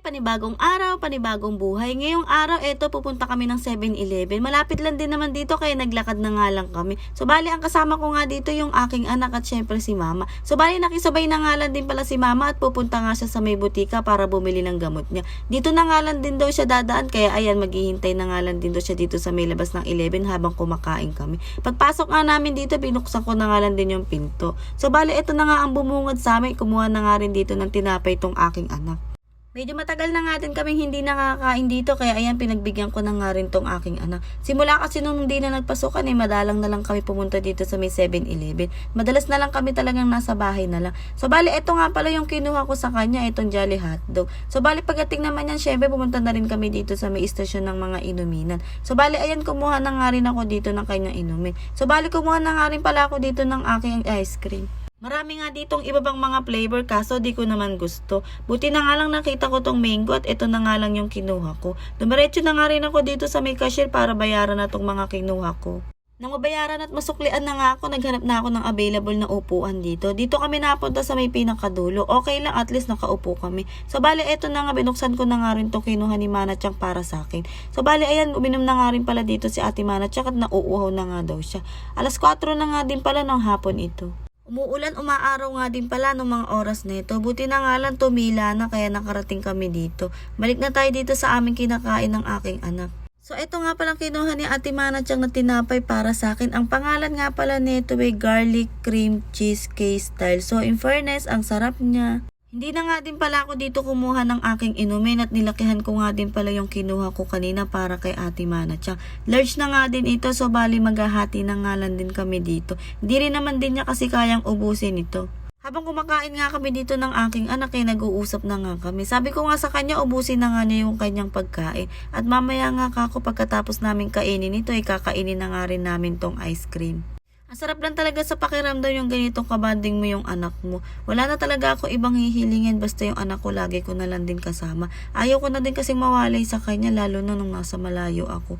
panibagong araw, panibagong buhay. Ngayong araw, eto, pupunta kami ng 7-Eleven. Malapit lang din naman dito, kaya naglakad na nga lang kami. So, bali, ang kasama ko nga dito yung aking anak at syempre si mama. So, bali, nakisabay na nga lang din pala si mama at pupunta nga siya sa may butika para bumili ng gamot niya. Dito na nga lang din daw siya dadaan, kaya ayan, maghihintay na nga lang din daw siya dito sa may labas ng 11 habang kumakain kami. Pagpasok nga namin dito, binuksan ko na nga lang din yung pinto. So, bali, ito na nga ang bumungad sa amin. Kumuha na nga rin dito ng tinapay tong aking anak. Medyo matagal na nga din kaming hindi nakakain dito kaya ayan pinagbigyan ko na nga rin tong aking anak. Simula kasi nung hindi na nagpasukan eh madalang na lang kami pumunta dito sa may 7-Eleven. Madalas na lang kami talagang nasa bahay na lang. So bali ito nga pala yung kinuha ko sa kanya itong Jolly Hotdog. So bali pagdating naman yan syempre pumunta na rin kami dito sa may istasyon ng mga inuminan. So bali ayan kumuha na nga rin ako dito ng kanyang inumin. So bali kumuha na nga rin pala ako dito ng aking ice cream. Marami nga ditong iba bang mga flavor kaso di ko naman gusto. Buti na nga lang nakita ko tong mango at ito na nga lang yung kinuha ko. Dumiretso na nga rin ako dito sa may cashier para bayaran na tong mga kinuha ko. Nang mabayaran at masuklian na nga ako, naghanap na ako ng available na upuan dito. Dito kami napunta sa may pinakadulo. Okay lang, at least nakaupo kami. So, bali, eto na nga, binuksan ko na nga rin to kinuha ni Mana Chang para sa akin. So, bali, ayan, uminom na nga rin pala dito si Ate Mana Chang at nauuhaw na nga daw siya. Alas 4 na nga din pala ng hapon ito. Umuulan, umaaraw nga din pala ng mga oras na ito. Buti na nga lang tumila na kaya nakarating kami dito. Balik na tayo dito sa aming kinakain ng aking anak. So, ito nga palang kinuha ni Ate Mana Chang na tinapay para sa akin. Ang pangalan nga pala nito ay garlic cream cheesecake style. So, in fairness, ang sarap niya. Hindi na nga din pala ako dito kumuha ng aking inumin at nilakihan ko nga din pala yung kinuha ko kanina para kay Ate Mana Chang. Large na nga din ito so bali maghahati na nga lang din kami dito. Hindi rin naman din niya kasi kayang ubusin ito. Habang kumakain nga kami dito ng aking anak ay nag-uusap na nga kami. Sabi ko nga sa kanya ubusin na nga niya yung kanyang pagkain. At mamaya nga kako pagkatapos namin kainin ito ay kakainin na nga rin namin tong ice cream. Ang sarap lang talaga sa pakiramdam yung ganitong kabanding mo yung anak mo. Wala na talaga ako ibang hihilingin basta yung anak ko lagi ko na lang din kasama. Ayaw ko na din kasing mawalay sa kanya lalo na nung nasa malayo ako.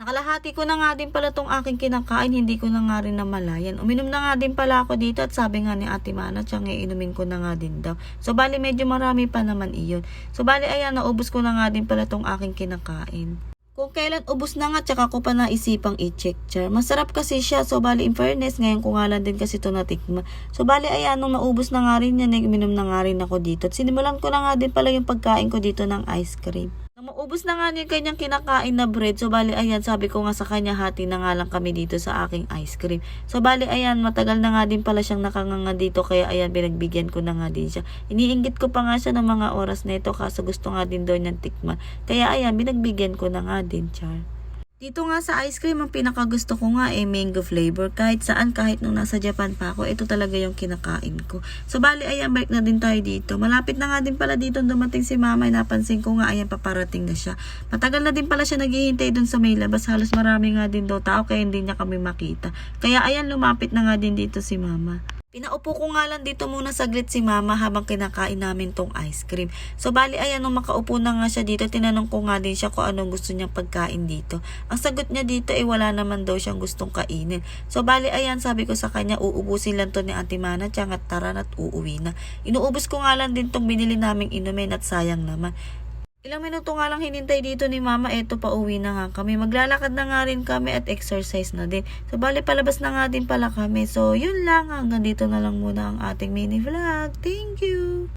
Nakalahati ko na nga din pala tong aking kinakain, hindi ko na nga rin namalayan. Uminom na nga din pala ako dito at sabi nga ni Ate Mana, tiyang inumin ko na nga din daw. So bali medyo marami pa naman iyon. So bali ayan, naubos ko na nga din pala tong aking kinakain. Kung kailan ubos na nga, tsaka ko pa naisipang i-check, char. Masarap kasi siya. So, bali, in fairness, ngayon ko nga lang din kasi ito natikma. So, bali, ayan, nung naubos na nga rin yan, eh, uminom na nga rin ako dito. At sinimulan ko na nga din pala yung pagkain ko dito ng ice cream. Maubos na nga niya kanyang kinakain na bread. So, bali, ayan, sabi ko nga sa kanya, hati na nga lang kami dito sa aking ice cream. So, bali, ayan, matagal na nga din pala siyang nakanganga dito. Kaya, ayan, pinagbigyan ko na nga din siya. Iniinggit ko pa nga siya ng mga oras na ito kaso gusto nga din daw niyang tikman. Kaya, ayan, binagbigyan ko na nga din, Char. Dito nga sa ice cream, ang pinakagusto ko nga eh mango flavor. Kahit saan, kahit nung nasa Japan pa ako, ito talaga yung kinakain ko. So, bali, ayan, balik na din tayo dito. Malapit na nga din pala dito dumating si mama. Napansin ko nga, ayan, paparating na siya. Matagal na din pala siya naghihintay dun sa may labas. Halos marami nga din daw tao, kaya hindi niya kami makita. Kaya, ayan, lumapit na nga din dito si mama. Pinaupo ko nga lang dito muna saglit si mama habang kinakain namin tong ice cream. So bali ayan nung makaupo na nga siya dito, tinanong ko nga din siya kung anong gusto niyang pagkain dito. Ang sagot niya dito ay wala naman daw siyang gustong kainin. So bali ayan sabi ko sa kanya uubusin lang to ni Ate Mana tiyang at tara at uuwi na. Inuubos ko nga lang din tong binili naming inumin at sayang naman. Ilang minuto nga lang hinintay dito ni mama, eto pa uwi na nga kami. Maglalakad na nga rin kami at exercise na din. So, bali palabas na nga din pala kami. So, yun lang. Hanggang dito na lang muna ang ating mini vlog. Thank you!